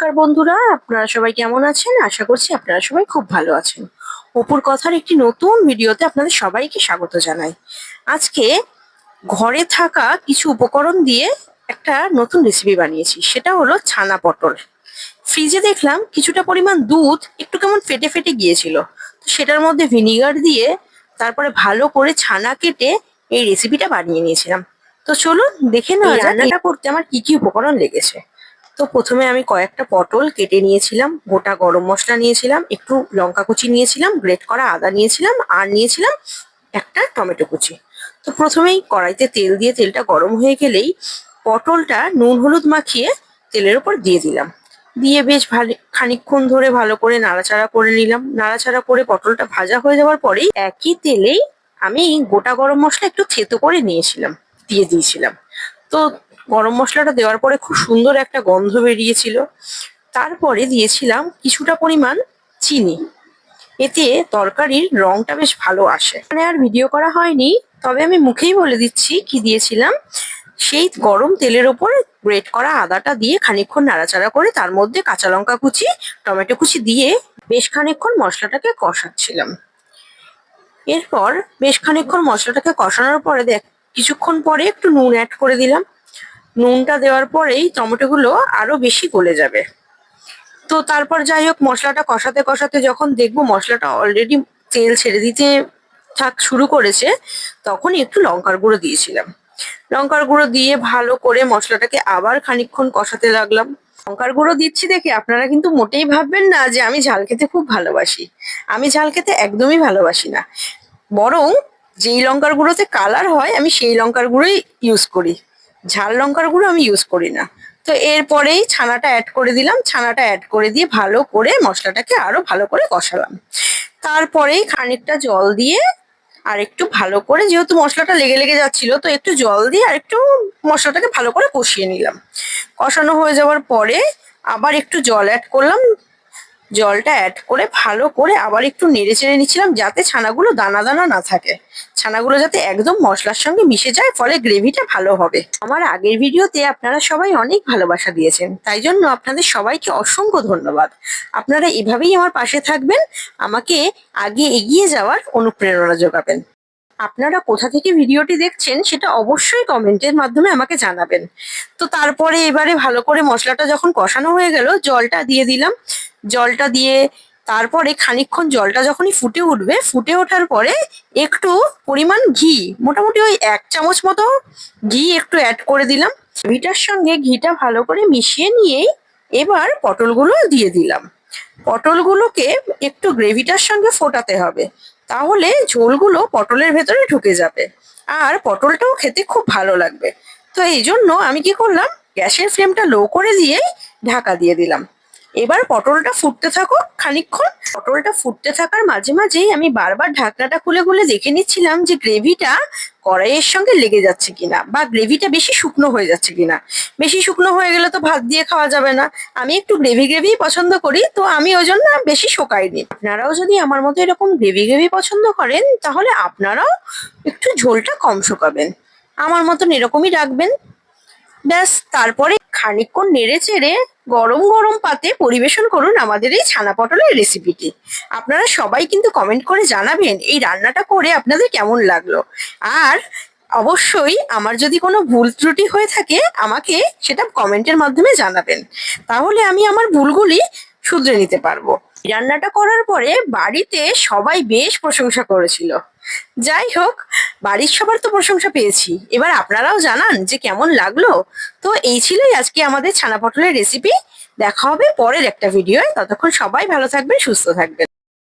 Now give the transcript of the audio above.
নমস্কার বন্ধুরা আপনারা সবাই কেমন আছেন? আশা করছি আপনারা সবাই খুব ভালো আছেন। অপুর কথার একটি নতুন ভিডিওতে আপনাদের সবাইকে স্বাগত জানাই। আজকে ঘরে থাকা কিছু উপকরণ দিয়ে একটা নতুন রেসিপি বানিয়েছি। সেটা হলো ছানা পটল। ফ্রিজে দেখলাম কিছুটা পরিমাণ দুধ একটু কেমন ফেটে ফেটে গিয়েছিল। তো সেটার মধ্যে ভিনিগার দিয়ে তারপরে ভালো করে ছানা কেটে এই রেসিপিটা বানিয়ে নিয়েছিলাম। তো চলুন দেখে নেওয়া রান্নাটা করতে আমার কি কি উপকরণ লেগেছে? তো প্রথমে আমি কয়েকটা পটল কেটে নিয়েছিলাম, গোটা গরম মশলা নিয়েছিলাম, একটু লঙ্কা কুচি নিয়েছিলাম, গ্রেট করা আদা নিয়েছিলাম, আর নিয়েছিলাম একটা টমেটো কুচি। তো প্রথমেই কড়াইতে তেল দিয়ে তেলটা গরম হয়ে গেলেই পটলটা নুন হলুদ মাখিয়ে তেলের উপর দিয়ে দিলাম। দিয়ে বেশ ভালো, খানিকক্ষণ ধরে ভালো করে নাড়াচাড়া করে নিলাম। নাড়াচাড়া করে পটলটা ভাজা হয়ে যাওয়ার পরেই একই তেলেই আমি গোটা গরম মশলা একটু থেতো করে নিয়েছিলাম, দিয়ে দিয়েছিলাম। তো গরম মশলাটা দেওয়ার পরে খুব সুন্দর একটা গন্ধ বেরিয়েছিল। তারপরে দিয়েছিলাম কিছুটা পরিমাণ চিনি। এতে তরকারির রংটা বেশ ভালো আসে। মানে আর ভিডিও করা হয়নি, তবে আমি মুখেই বলে দিচ্ছি কি দিয়েছিলাম। সেই গরম তেলের ওপর গ্রেট করা আদাটা দিয়ে খানিকক্ষণ নাড়াচাড়া করে তার মধ্যে কাঁচা লঙ্কা কুচি, টমেটো কুচি দিয়ে বেশ খানিকক্ষণ মশলাটাকে কষাচ্ছিলাম। এরপর বেশ খানিকক্ষণ মশলাটাকে কষানোর পরে দেখ, কিছুক্ষণ পরে একটু নুন অ্যাড করে দিলাম। নুনটা দেওয়ার পরেই টমেটোগুলো আরও বেশি গলে যাবে। তো তারপর যাই হোক, মশলাটা কষাতে কষাতে যখন দেখব মশলাটা অলরেডি তেল ছেড়ে দিতে থাক শুরু করেছে, তখনই একটু লঙ্কার গুঁড়ো দিয়েছিলাম। লঙ্কার গুঁড়ো দিয়ে ভালো করে মশলাটাকে আবার খানিকক্ষণ কষাতে লাগলাম। লঙ্কার গুঁড়ো দিচ্ছি দেখে আপনারা কিন্তু মোটেই ভাববেন না যে আমি ঝাল খেতে খুব ভালোবাসি। আমি ঝাল খেতে একদমই ভালোবাসি না। বরং যেই লঙ্কার গুঁড়োতে কালার হয়, আমি সেই লঙ্কার গুঁড়োই ইউজ করি। ঝাল লঙ্কার গুঁড়ো আমি ইউজ করি না। তো এরপরেই ছানাটা অ্যাড করে দিলাম। ছানাটা অ্যাড করে দিয়ে ভালো করে মশলাটাকে আরও ভালো করে কষালাম। তারপরেই খানিকটা জল দিয়ে আর একটু ভালো করে যেহেতু মশলাটা লেগে লেগে যাচ্ছিল, তো একটু জল দিয়ে আর একটু মশলাটাকে ভালো করে কষিয়ে নিলাম। কষানো হয়ে যাওয়ার পরে আবার একটু জল অ্যাড করলাম। জলটা অ্যাড করে ভালো করে আবার একটু নেড়ে চেড়ে নিচ্ছিলাম যাতে ছানাগুলো দানা দানা না থাকে। ছানাগুলো যাতে একদম মশলার সঙ্গে মিশে যায়, ফলে গ্রেভিটা ভালো হবে। আমার আগের ভিডিওতে আপনারা সবাই অনেক ভালোবাসা দিয়েছেন, তাই জন্য আপনাদের সবাইকে অসংখ্য ধন্যবাদ। আপনারা এভাবেই আমার পাশে থাকবেন, আমাকে আগে এগিয়ে যাওয়ার অনুপ্রেরণা যোগাবেন। আপনারা কোথা থেকে ভিডিওটি দেখছেন সেটা অবশ্যই কমেন্টের মাধ্যমে আমাকে জানাবেন। তো তারপরে এবারে ভালো করে মশলাটা যখন কষানো হয়ে গেল, জলটা দিয়ে দিলাম। জলটা দিয়ে তারপরে খানিকক্ষণ জলটা যখনই ফুটে উঠবে, ফুটে ওঠার পরে একটু পরিমাণ ঘি, মোটামুটি ওই এক চামচ মতো ঘি একটু অ্যাড করে দিলাম। ঘিটার সঙ্গে ঘিটা ভালো করে মিশিয়ে নিয়েই এবার পটলগুলো দিয়ে দিলাম। পটলগুলোকে একটু গ্রেভিটার সঙ্গে ফোটাতে হবে। তাহলে ঝোলগুলো পটলের ভেতরে ঢুকে যাবে। আর পটলটাও খেতে খুব ভালো লাগবে। তো এই জন্য আমি কি করলাম, গ্যাসের ফ্লেমটা লো করে দিয়ে ঢাকা দিয়ে দিলাম। এবার পটলটা ফুটতে থাকুক খানিকক্ষণ। পটলটা ফুটতে থাকার মাঝে মাঝেই আমি বারবার ঢাকনাটা খুলে খুলে দেখে নিচ্ছিলাম যে গ্রেভিটা কড়াইয়ের সঙ্গে লেগে যাচ্ছে কিনা বা গ্রেভিটা বেশি শুকনো হয়ে যাচ্ছে কিনা। বেশি শুকনো হয়ে গেলে তো ভাত দিয়ে খাওয়া যাবে না। আমি একটু গ্রেভি গ্রেভি পছন্দ করি, তো আমি ওই জন্য বেশি শোকাইনি। আপনারাও যদি আমার মতো এরকম গ্রেভি গ্রেভি পছন্দ করেন, তাহলে আপনারাও একটু ঝোলটা কম শোকাবেন। আমার মতন এরকমই রাখবেন। ব্যাস, তারপরে খানিকক্ষণ নেড়ে চেড়ে গরম গরম পাতে পরিবেশন করুন আমাদের এই ছানা পটলের রেসিপিটি আপনারা সবাই কিন্তু কমেন্ট করে জানাবেন এই রান্নাটা করে আপনাদের কেমন লাগল। আর অবশ্যই আমার যদি কোনো ভুল ত্রুটি হয়ে থাকে, আমাকে সেটা কমেন্টের মাধ্যমে জানাবেন। তাহলে আমি আমার ভুলগুলি শুধরে নিতে পারব। রান্নাটা করার পরে বাড়িতে সবাই বেশ প্রশংসা করেছিল। যাই হোক, বাড়ির সবার তো প্রশংসা পেয়েছি। এবার আপনারাও জানান যে কেমন লাগল। তো এই ছিলই আজকে আমাদের ছানা পটলের রেসিপি দেখা হবে পরের একটা ভিডিও ততক্ষণ সবাই ভালো থাকবেন, সুস্থ থাকবেন।